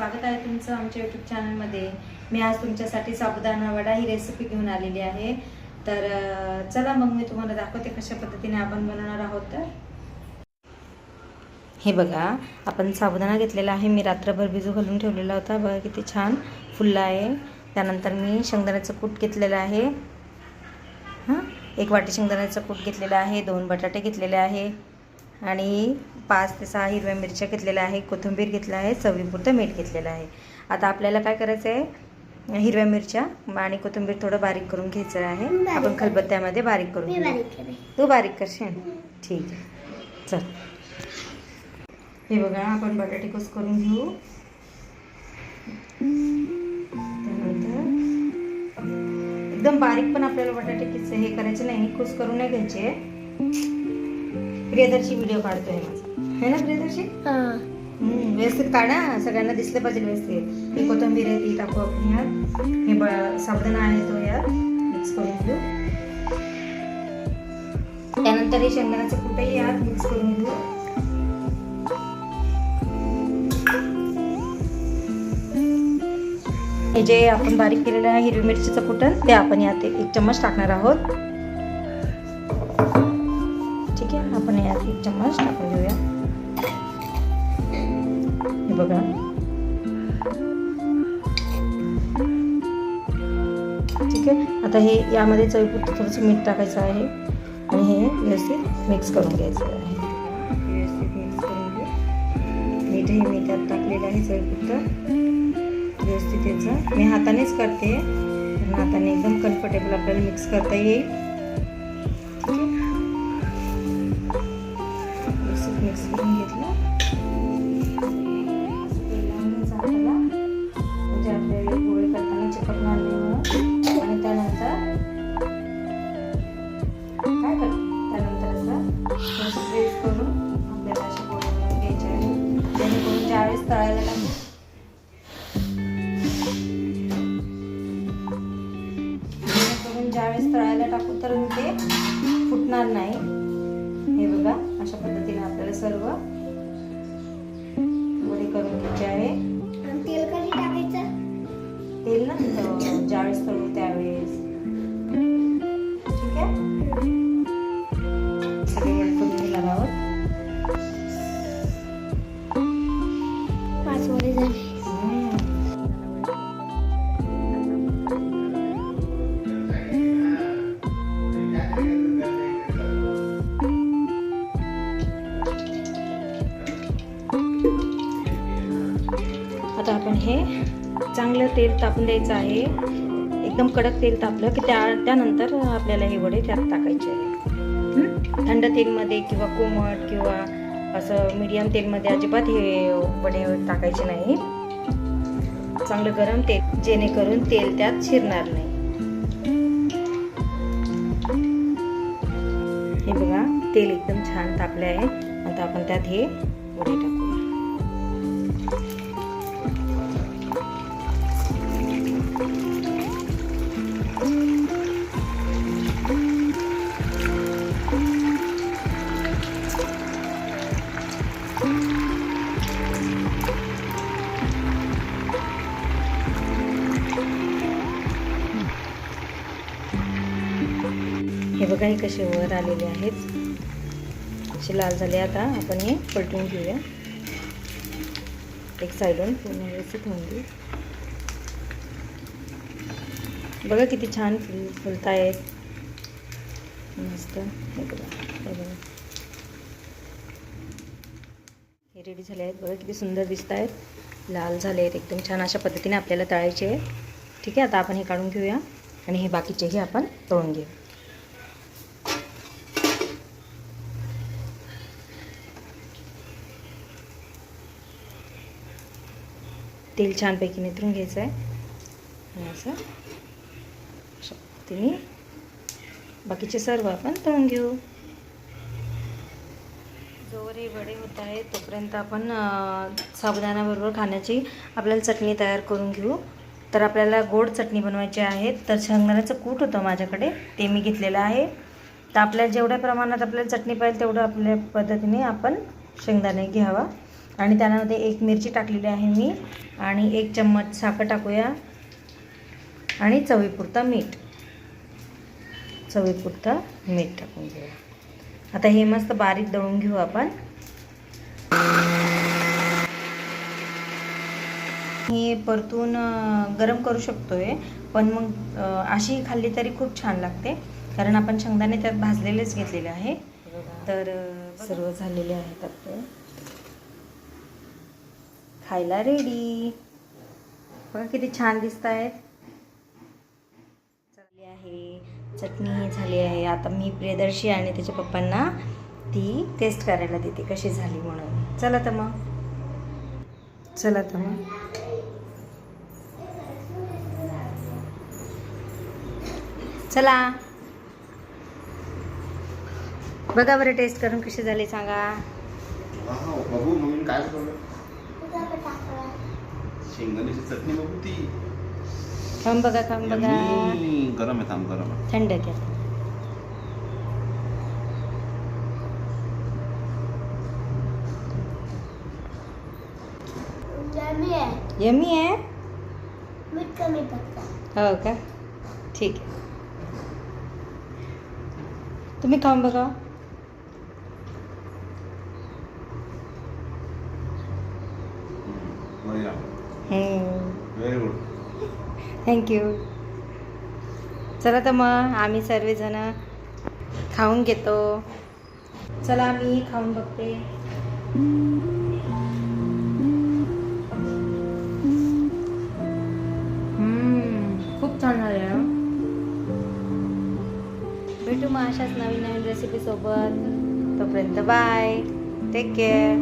स्वागत आहे तुमचं आमच्या यूट्यूब चॅनलमध्ये मी आज तुमच्यासाठी साबुदाणा वडा ही रेसिपी घेऊन आलेली आहे. तर चला मग मी तुम्हाला दाखवते कशा पद्धतीने आपण बनवणार आहोत तर. हे बघा आपण साबुदाणा घेतलेला आहे. मी रात्रभर भिजू घालून ठेवलेला होता. बघा किती छान फुलला आहे. त्यानंतर मी शेंगदाण्याचं कूट घेतलेलं आहे. हां? एक वाटी शेंगदाण्याचं कूट घेतलेलं आहे. दोन बटाटे घेतलेले आहे. आणि पाच ते सहा हिरव्या मिरच्या घेतलेल्या आहे कोथिंबीर घेतलं आहे चवीपुरतं मीठ घेतलेलं आहे. आता आपल्याला काय करायचं आहे हिरव्या मिरच्या आणि कोथिंबीर थोडं बारीक करून घ्यायचं आहे. आपण खलबत्त्यामध्ये बारीक करून तू बारीक करशील? ठीक आहे. चल. हे बघा आपण बटाटे कुस करून घेऊ. त्यानंतर एकदम बारीक पण आपल्याला बटाटे किस हे करायचे नाही कुस करून नाही घ्यायचे. प्रियदर्शी व्हिडिओ काढतोय माझा है ना प्रियदर्शी? हम्म, व्यवस्थित काढा सगळ्यांना दिसलं पाहिजे व्यवस्थित. ही कोथिंबीर आहे ती टाकू आपण यात. हे ब साबुदाणा आहे तो यात. मिक्स करून घेऊ. त्यानंतर हे शेंगदाण्याचं कुठेही यात. मिक्स करून घेऊ. हे जे आपण बारीक केलेलं आहे हिरवी मिरचीचं कुटण ते आपण यात एक एक चम्मच टाकणार आहोत. एक चम्मच टाकून घेऊया. हे बघा. ठीक आहे. आता हे यामध्ये चवीपुरतं थोडंसं मीठ टाकायचं आहे आणि हे व्यवस्थित मिक्स करून घ्यायचं आहे. व्यवस्थित मिक्स करून घेऊ. मीठही मी त्यात टाकलेलं आहे चवीपुरतं. व्यवस्थित याचं. मी हातानेच करते. कारण हाताने एकदम कम्फर्टेबल आपल्याला मिक्स करता येईल. सर्व. वडी करून घ्यायची आहे. तेल कधी टाकायचं? तेल ना ज्यावेळेस तळू त्यावेळेस. ठीक आहे? हे चांगलं तेल तापून द्यायचं आहे. एकदम कडक तेल तापलं की त्या त्यानंतर आपल्याला हे वडे त्यात टाकायचे आहे. थंड तेलमध्ये किंवा कोमट किंवा असं मीडियम तेलमध्ये अजिबात हे वडे टाकायचे नाही. चांगलं गरम तेल जेणेकरून तेल त्यात शिरणार नाही. हे बघा तेल एकदम छान तापले आहे. आता आपण त्यात हे वडे टाकू हे बघा हे कसे वर आलेले आहेत. असे लाल झाले आता. आपण हे पलटून घेऊया. एक साईडून पूर्ण व्यवस्थित होऊन देऊ बघा किती छान फुल फुलत आहेत मस्त. हे बघा हे बघा. हे रेडी झाले आहेत. बघा किती सुंदर दिसत आहेत लाल झाले आहेत. एकदम छान अशा पद्धतीने आपल्याला तळायचे आहे ठीक आहे आता आपण हे काढून घेऊया. आणि हे बाकीचेही आपण तळून घेऊ. तेल छानपैकी नितरून घ्यायचं आहे आणि असं अशा पद्धतीने बाकीचे सर्व आपण तळून घेऊ. जोवर हे वडे होत आहे तोपर्यंत आपण साबुदाण्याबरोबर खाण्याची आपल्याला चटणी तयार करून घेऊ. तर आपल्याला गोड चटणी बनवायची आहे तर शेंगदाण्याचं कूट होतं माझ्याकडे ते मी घेतलेलं आहे. तर आपल्याला जेवढ्या प्रमाणात आपल्याला चटणी पाहिजे तेवढं आपल्या पद्धतीने आपण शेंगदाणे घ्यावा. आणि त्यामध्ये एक मिरची टाकलेली आहे मी आणि एक चम्मच साखर टाकूया. आणि चवीपुरतं मीठ. चवीपुरतं मीठ टाकून घेऊया. आता हे मस्त बारीक दळून घेऊ आपण. हे परतून गरम करू शकतोय पण मग अशी खाल्ली तरी खूप छान लागते. कारण आपण शेंगदाणे त्यात भाजलेलेच घेतलेले आहे. तर सर्व झालेले आहेत आपले खायला रेडी बघा किती छान दिसत आहेत झाली आहे. चटणी झाली आहे. आता मी प्रियदर्शी आणि त्याच्या पप्पांना ती टेस्ट करायला देते. कशी झाली म्हणून. चला तर मग. चला तर मग. चला. बघा बरं टेस्ट करून कशी झाली सांगा. काय शेंगदाण्याची चटणी बघू ती खाऊन बघा खाऊन बघा यम्मी. गरम आहे थांब गरम आहे थंड घ्या. यमी आहे मीठ कमी हो का ठीक आहे तुम्ही खाऊन बघा व्हेरी गुड थँक्यू चला तर मग आम्ही सर्वजण खाऊन घेतो. चला मी खाऊन बघते. हम्म, खूप छान झालं भेटू मग अशाच नवीन नवीन रेसिपी सोबत. तोपर्यंत बाय टेक केअर